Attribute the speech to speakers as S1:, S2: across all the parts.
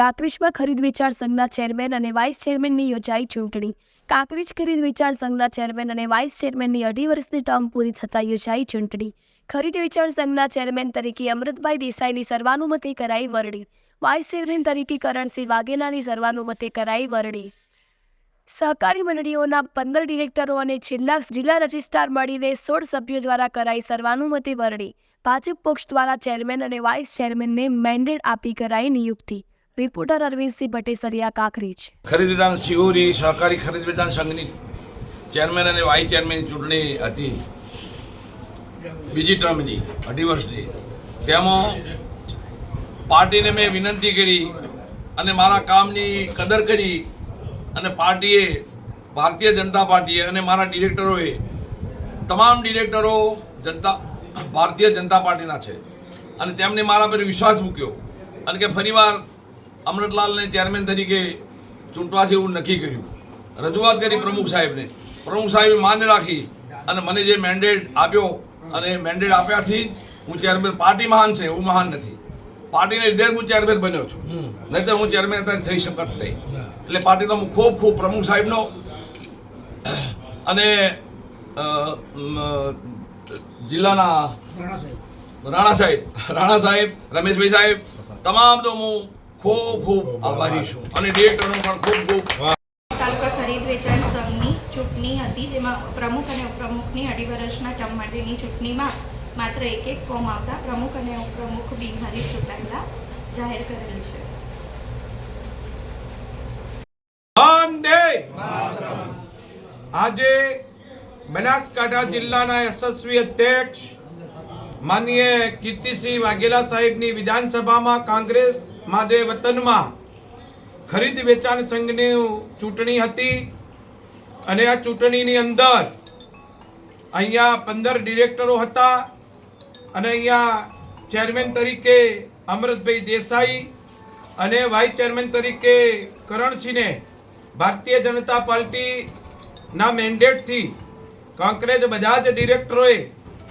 S1: કાંકરેજમાં ખરીદ વેચાણ સંઘના ચેરમેન અને વાઇસ ચેરમેનની યોજાઈ ચૂંટણી. કાંકરેજ ખરીદ વેચાણ સંઘના ચેરમેન અને વાઇસ ચેરમેનની અઢી વર્ષની ટર્મ પૂરી થતાં યોજાઈ ચૂંટણી. ખરીદ વેચાણ સંઘના ચેરમેન તરીકે અમૃતભાઈ દેસાઈની સર્વાનુમતે કરાઈ વરણી. વાઇસ ચેરમેન તરીકે કરણસિંહ વાઘેલાની સર્વાનુમતે કરાઈ વરણી. સહકારી મંડળીઓના પંદર ડિરેક્ટરો અને છેલ્લા જિલ્લા રજિસ્ટ્રાર મળીને સોળ સભ્યો દ્વારા કરાઈ સર્વાનુમતે વરણી. ભાજપ પક્ષ દ્વારા ચેરમેન અને વાઇસ ચેરમેનને મેન્ડેટ આપી કરાઈ નિયુક્તિ. રિપોર્ટર અરવિંદસિંહ ભટ્ટેસરિયા કાંકરેજ
S2: ખરીદ વિધાન શિહોરી સહકારી ખરીદ વિધાન સંઘની ચેરમેન અને વાઇસ ચેરમેનની ચૂંટણી હતી. બીજી ટર્મની, અઢી વર્ષની. તેમાં પાર્ટીને મેં વિનંતી કરી અને મારા કામની કદર કરી અને પાર્ટીએ, ભારતીય જનતા પાર્ટીએ અને મારા ડિરેક્ટરોએ, તમામ ડિરેક્ટરો જનતા, ભારતીય જનતા પાર્ટીના છે. અને તેમણે મારા પર વિશ્વાસ મૂક્યો. અને કે ફરીવાર અમૃતલાલને ચેરમેન તરીકે ચૂંટવાશે એવું નક્કી કર્યું. રજૂઆત કરી પ્રમુખ સાહેબને. પ્રમુખ સાહેબે માન્ય રાખી અને મને જે મેન્ડેટ આપ્યો અને મેન્ડેટ આપ્યાથી જ હું ચેરમેન પાર્ટી મહાન છે હું મહાન નથી. પાર્ટીને લીધે હું ચેરમેન બન્યો છું. નહીંતર હું ચેરમેન અત્યારે થઈ શકત નહીં. એટલે પાર્ટીનો હું ખૂબ ખૂબ પ્રમુખ સાહેબનો અને જિલ્લાના રાણા સાહેબ રાણા સાહેબ રમેશભાઈ સાહેબ તમામ તો હું ખૂબ ખૂબ આભારી છું. અને ડિરેક્ટરનો પણ ખૂબ ખૂબ
S3: તાલુકા ખરીદ વેચાણ સંઘની ચૂંટણી હતી જેમાં પ્રમુખ અને ઉપપ્રમુખની અઢી વર્ષના ટર્મ માટેની ચૂંટણીમાં માત્ર એક એક ફોર્મ આવતા પ્રમુખ અને ઉપપ્રમુખ બિનહરીફ ચૂંટાયેલા જાહેર કરેલ છે.
S4: આજે બનાસકાંઠા જિલ્લાના યશસ્વી અધ્યક્ષ માનીય કીર્તિસિંહ વાઘેલા સાહેબની વિધાનસભામાં કોંગ્રેસ માદે વતનમાં ખરીદ વેચાણ સંઘની ચૂંટણી હતી અને આ ચૂંટણીની અંદર અહીંયા પંદર ડિરેક્ટરો હતા અને અહીંયા ચેરમેન તરીકે અમૃતભાઈ દેસાઈ અને વાઇસ ચેરમેન તરીકે કરણસિંહને ભારતીય જનતા પાર્ટીના મેન્ડેટથી કોંગ્રેસ બધા જ ડિરેક્ટરોએ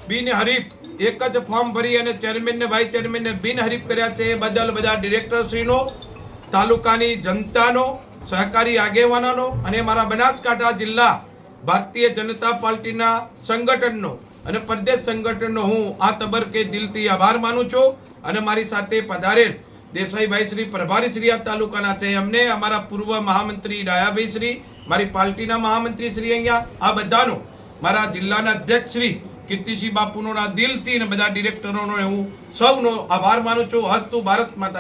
S4: બિનહરીફ એક જ ફોર્મ ભરી અને ચેરમેનને વાઇસ ચેરમેનને બિનહરીફ કર્યા છે. એ બદલ બધા ડિરેક્ટરશ્રીનો તાલુકાની જનતાનો, સહકારી આગેવાનોનો અને મારા બનાસકાંઠા જિલ્લા ભારતીય જનતા પાર્ટીના સંગઠનનો અને પ્રદેશ સંગઠનનો હું આ તબરકે દિલથી આભાર માનું છું. અને મારી સાથે પધારેલ દેસાઈભાઈ શ્રી પ્રભારી શ્રી આ તાલુકાના છે. અમને અમારા પૂર્વ મહામંત્રી ડાયાભાઈ શ્રી, મારી પાર્ટીના મહામંત્રી શ્રી અહીંયા, આ બધાનો મારા જિલ્લાના અધ્યક્ષ શ્રી કીર્તિસિંહ બાપુનો દિલથી અને બધા ડિરેક્ટરોનો હું સૌનો આભાર માનું છું. હસ્તુ ભારત માતા